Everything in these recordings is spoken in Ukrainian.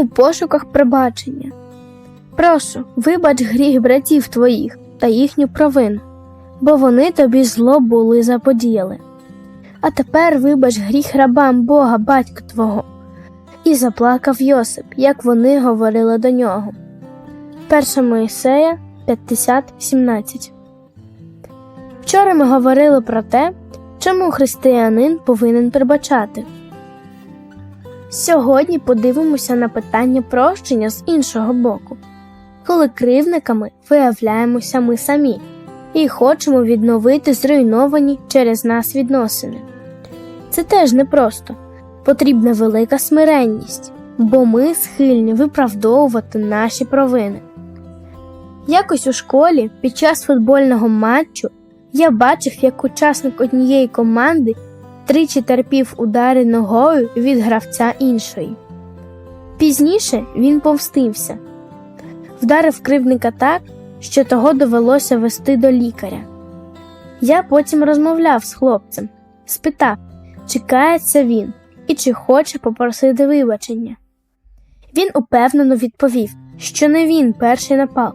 у пошуках пробачення. Прошу, вибач гріх братів твоїх та їхню провину, бо вони тобі зло були заподіяли. А тепер вибач гріх рабам Бога, батька твого. І заплакав Йосип, як вони говорили до нього. 1 Моїсея 50.17 Вчора ми говорили про те, чому християнин повинен прибачати. Сьогодні подивимося на питання прощення з іншого боку, коли кривниками виявляємося ми самі і хочемо відновити зруйновані через нас відносини. Це теж непросто, потрібна велика смиренність, бо ми схильні виправдовувати наші провини. Якось у школі під час футбольного матчу я бачив, як учасник однієї команди тричі терпів удари ногою від гравця іншої. Пізніше він помстився, вдарив кривника так, що того довелося вести до лікаря. Я потім розмовляв з хлопцем, спитав, чи кається він і чи хоче попросити вибачення. Він упевнено відповів, що не він перший напав,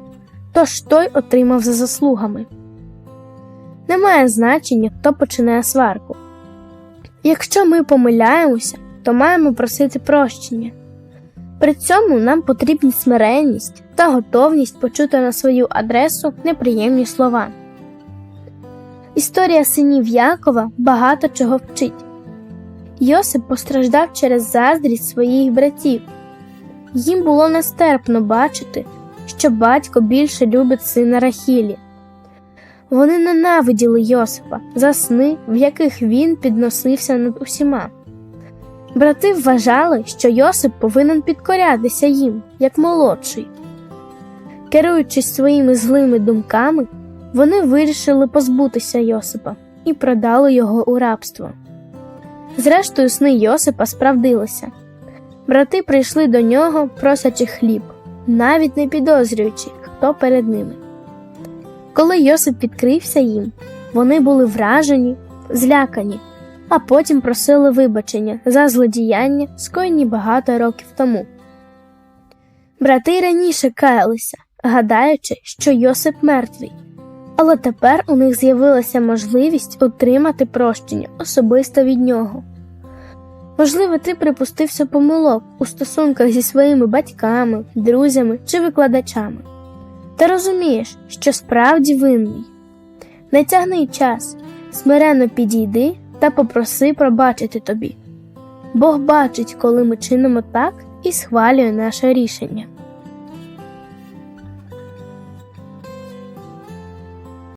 тож той отримав за заслугами. Немає значення, хто починає сварку. Якщо ми помиляємося, то маємо просити прощення. При цьому нам потрібні смиренність та готовність почути на свою адресу неприємні слова. Історія синів Якова багато чого вчить. Йосип постраждав через заздрість своїх братів. Їм було нестерпно бачити, що батько більше любить сина Рахілі. Вони ненавиділи Йосипа за сни, в яких він підносився над усіма. Брати вважали, що Йосип повинен підкорятися їм, як молодший. Керуючись своїми злими думками, вони вирішили позбутися Йосипа і продали його у рабство. Зрештою, сни Йосипа справдилися. Брати прийшли до нього, просячи хліб, навіть не підозрюючи, хто перед ними. Коли Йосип відкрився їм, вони були вражені, злякані, а потім просили вибачення за злодіяння, скоєні багато років тому. Брати раніше каялися, гадаючи, що Йосип мертвий, але тепер у них з'явилася можливість отримати прощення особисто від нього. Можливо, ти припустився помилок у стосунках зі своїми батьками, друзями чи викладачами. Та розумієш, що справді винний. Не тягни час, смиренно підійди та попроси пробачити тобі. Бог бачить, коли ми чинимо так і схвалює наше рішення.